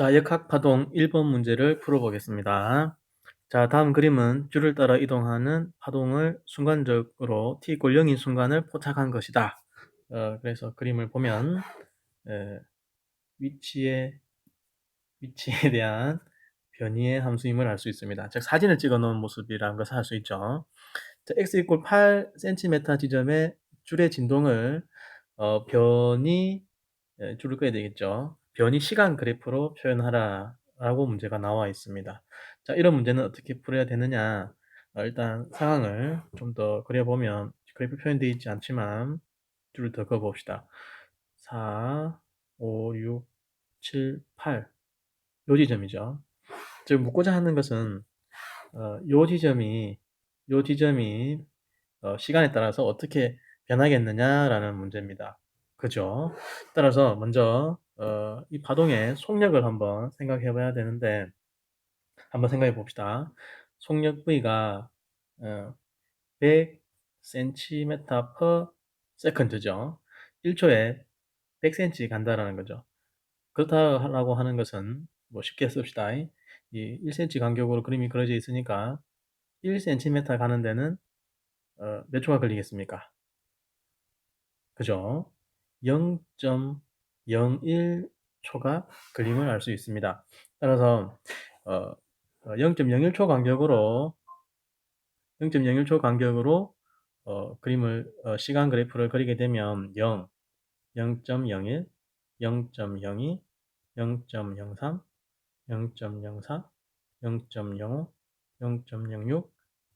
자, 역학 파동 1번 문제를 풀어보겠습니다. 자, 다음 그림은 줄을 따라 이동하는 파동을 순간적으로 t 꼴 0인 순간을 포착한 것이다. 어, 그래서 그림을 보면 에, 위치에 위치에 대한 변이의 함수임을 알 수 있습니다. 즉 사진을 찍어 놓은 모습이라는 것을 알 수 있죠. 자, x 이꼴 8cm 지점에 줄의 진동을 어, 변이 예, 줄을 끄야 되겠죠. 변이 시간 그래프로 표현하라 라고 문제가 나와 있습니다. 자, 이런 문제는 어떻게 풀어야 되느냐? 어, 일단 상황을 좀 더 그려보면 그래프 표현되어 있지 않지만 줄을 더 그어봅시다. 4, 5, 6, 7, 8. 요 지점이죠. 즉 묻고자 하는 것은 어, 요 지점이 요 지점이 어, 시간에 따라서 어떻게 변하겠느냐라는 문제입니다. 그죠? 따라서 먼저 어, 이 파동의 속력을 한번 생각해 봐야 되는데 한번 생각해 봅시다. 속력 V가 어, 100cm per second죠. 1초에 100cm 간다라는 거죠. 그렇다라고 하는 것은 뭐 쉽게 씁시다. 이 1cm 간격으로 그림이 그려져 있으니까 1cm 가는 데는 어, 몇 초가 걸리겠습니까? 그죠? 0.01초가 걸림을 알 수 있습니다. 따라서 어, 0.01초 간격으로 0.01초 간격으로 어, 그림을 어, 시간 그래프를 그리게 되면 0, 0.01, 0.02, 0.03, 0.04, 0.05, 0.06,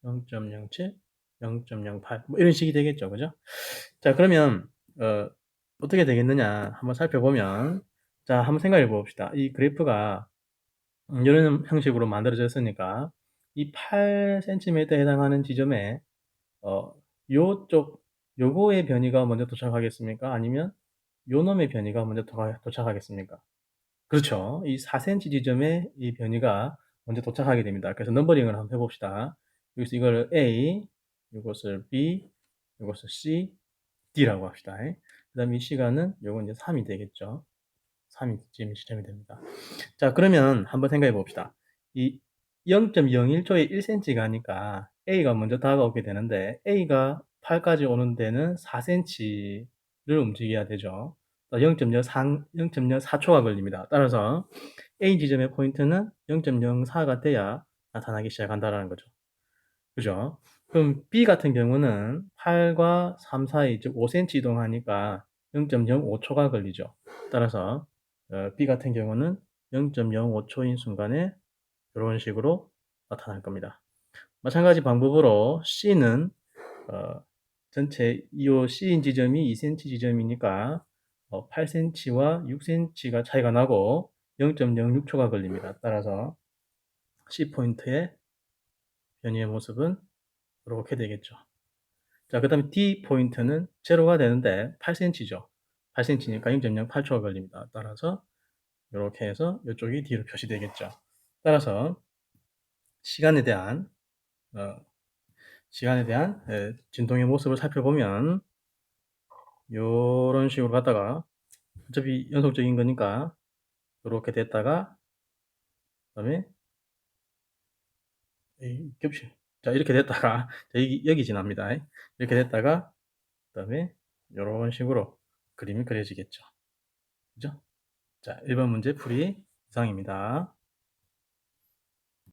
0.07, 0.08, 뭐 이런 식이 되겠죠, 그죠? 자, 그러면 어, 어떻게 되겠느냐 한번 살펴보면 자 한번 생각해 봅시다. 이 그래프가 음, 이런 형식으로 만들어졌으니까 이 8cm에 해당하는 지점에 어, 요쪽 요거의 변이가 먼저 도착하겠습니까? 아니면 요 놈의 변이가 먼저 도착하겠습니까? 그렇죠. 이 4cm 지점에 이 변이가 먼저 도착하게 됩니다. 그래서 넘버링을 한번 해봅시다. 여기서 이걸 A, 이것을 B, 이것을 C, D라고 합시다. 그 다음에 이 시간은 요건 이제 3이 되겠죠. 3이 지금 시점이 됩니다. 자, 그러면 한번 생각해 봅시다. 이 0.01초에 1cm 가니까 A가 먼저 다가오게 되는데 A가 8까지 오는 데는 4cm를 움직여야 되죠. 0.04, 0.04초가 걸립니다. 따라서 A 지점의 포인트는 0.04가 돼야 나타나기 시작한다는 거죠. 그죠? 그럼 B 같은 경우는 8과 3 사이, 즉 5cm 이동하니까 0.05초가 걸리죠. 따라서 어, B 같은 경우는 0.05초인 순간에 이런 식으로 나타날 겁니다. 마찬가지 방법으로 C는 어, 전체 이 C인 지점이 2cm 지점이니까 어, 8cm와 6cm가 차이가 나고 0.06초가 걸립니다. 따라서 C 포인트의 변이의 모습은 이렇게 되겠죠. 자, 그 다음에 D 포인트는 제로가 되는데 8cm죠. 8cm니까 0.08초가 걸립니다. 따라서 이렇게 해서 이쪽이 D로 표시되겠죠. 따라서 시간에 대한 어, 시간에 대한 예, 진동의 모습을 살펴보면 이런 식으로 갔다가 어차피 연속적인 거니까 이렇게 됐다가 그다음에 겹치 자 이렇게 됐다가 여기, 여기 지납니다. 이렇게 됐다가 그 다음에 이런 식으로 그림이 그려지겠죠. 그죠? 자 1번 문제 풀이 이상입니다